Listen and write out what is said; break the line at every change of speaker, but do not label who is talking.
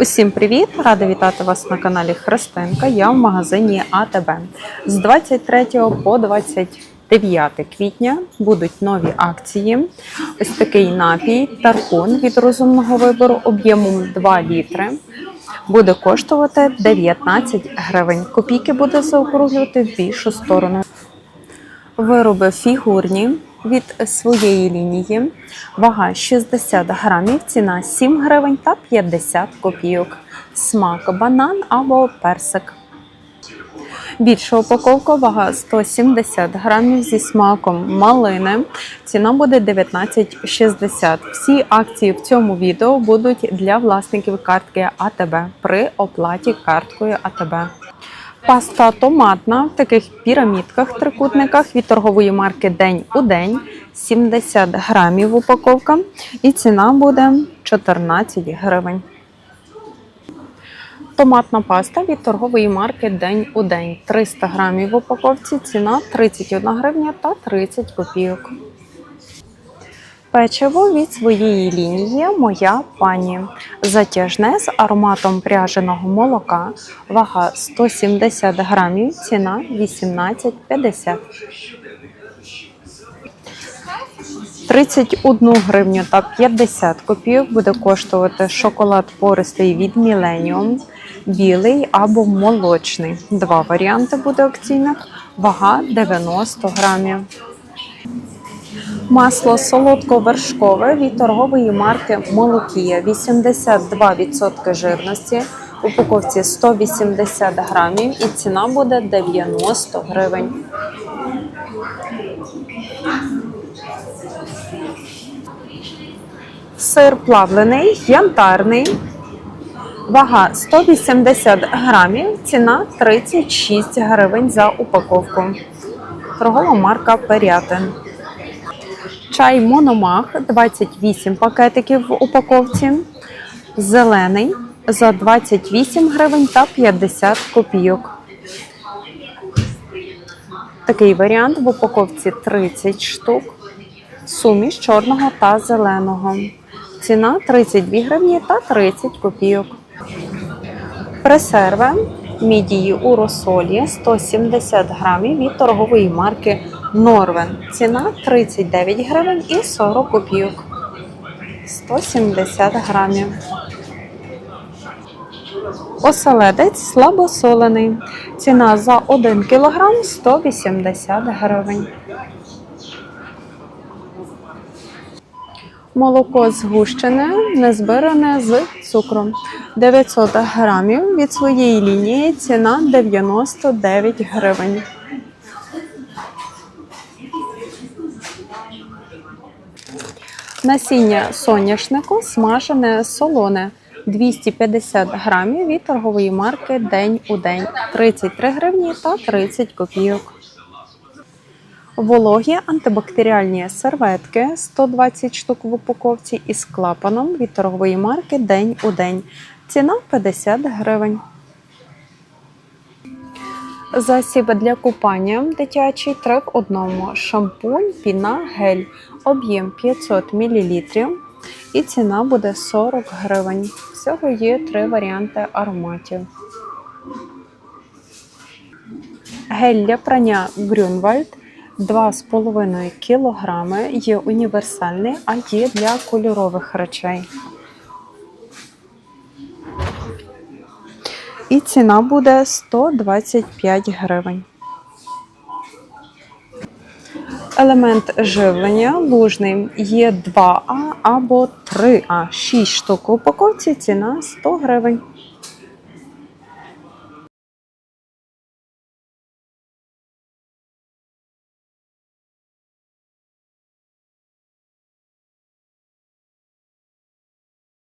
Усім привіт! Рада вітати вас на каналі Христинка. Я в магазині АТБ. З 23 по 29 квітня будуть нові акції. Ось такий напій Таркун від розумного вибору об'ємом 2 літри. Буде коштувати 19 гривень. Копійки буде заокруглювати в більшу сторону. Вироби фігурні від своєї лінії. Вага 60 грамів, ціна 7 гривень та 50 копійок. Смак банан або персик. Більша упаковка, вага 170 грамів зі смаком малини. Ціна буде 19,60. Всі акції в цьому відео будуть для власників картки АТБ при оплаті карткою АТБ. Паста томатна в таких пірамідках, трикутниках від торгової марки День у день 70 грамів упаковка, і ціна буде 14 гривень. Томатна паста від торгової марки День у день 300 грамів в упаковці, ціна 31 гривня та 30 копійок. Печиво від своєї лінії Моя пані. Затяжне з ароматом пряженого молока. Вага 170 грамів, ціна 18,50. 31 гривню та 50 копійок буде коштувати шоколад пористий від Millennium, білий або молочний. Два варіанти буде акційних. Вага 90 грамів. Масло солодко-вершкове від торгової марки Молокія 82% жирності. В упаковці 180 грамів і ціна буде 90 гривень. Сир плавлений, янтарний. Вага 180 грамів, ціна 36 гривень за упаковку. Торгова марка Перятин. Чай Мономах 28 пакетиків в упаковці. Зелений за 28 гривень та 50 копійок. Такий варіант в упаковці 30 штук. Суміш чорного та зеленого. Ціна 32 гривні та 30 копійок. Пресерви мідії у розсолі 170 грамів від торгової марки Норвен. Ціна 39 гривень і 40 копійок. 170 грамів. Оселедець слабосолений. Ціна за 1 кілограм 180 гривень. Молоко згущене, незбиране з цукром. 900 грамів від своєї лінії ціна 99 гривень. Насіння соняшнику смажене солоне 250 грамів від торгової марки День у день 33 гривні та 30 копійок. Вологі антибактеріальні серветки 120 штук в упаковці із клапаном від торгової марки День у день. Ціна 50 гривень. Засіб для купання дитячий 3 в одному. Шампунь, піна, гель. Об'єм 500 мл. І ціна буде 40 гривень. Всього є три варіанти ароматів. Гель для прання Грюнвальд 2,5 кг. Є універсальний, а є для кольорових речей. І ціна буде 125 гривень. Елемент живлення лужний є 2А або 3А. 6 штук в упаковці, ціна 100 гривень.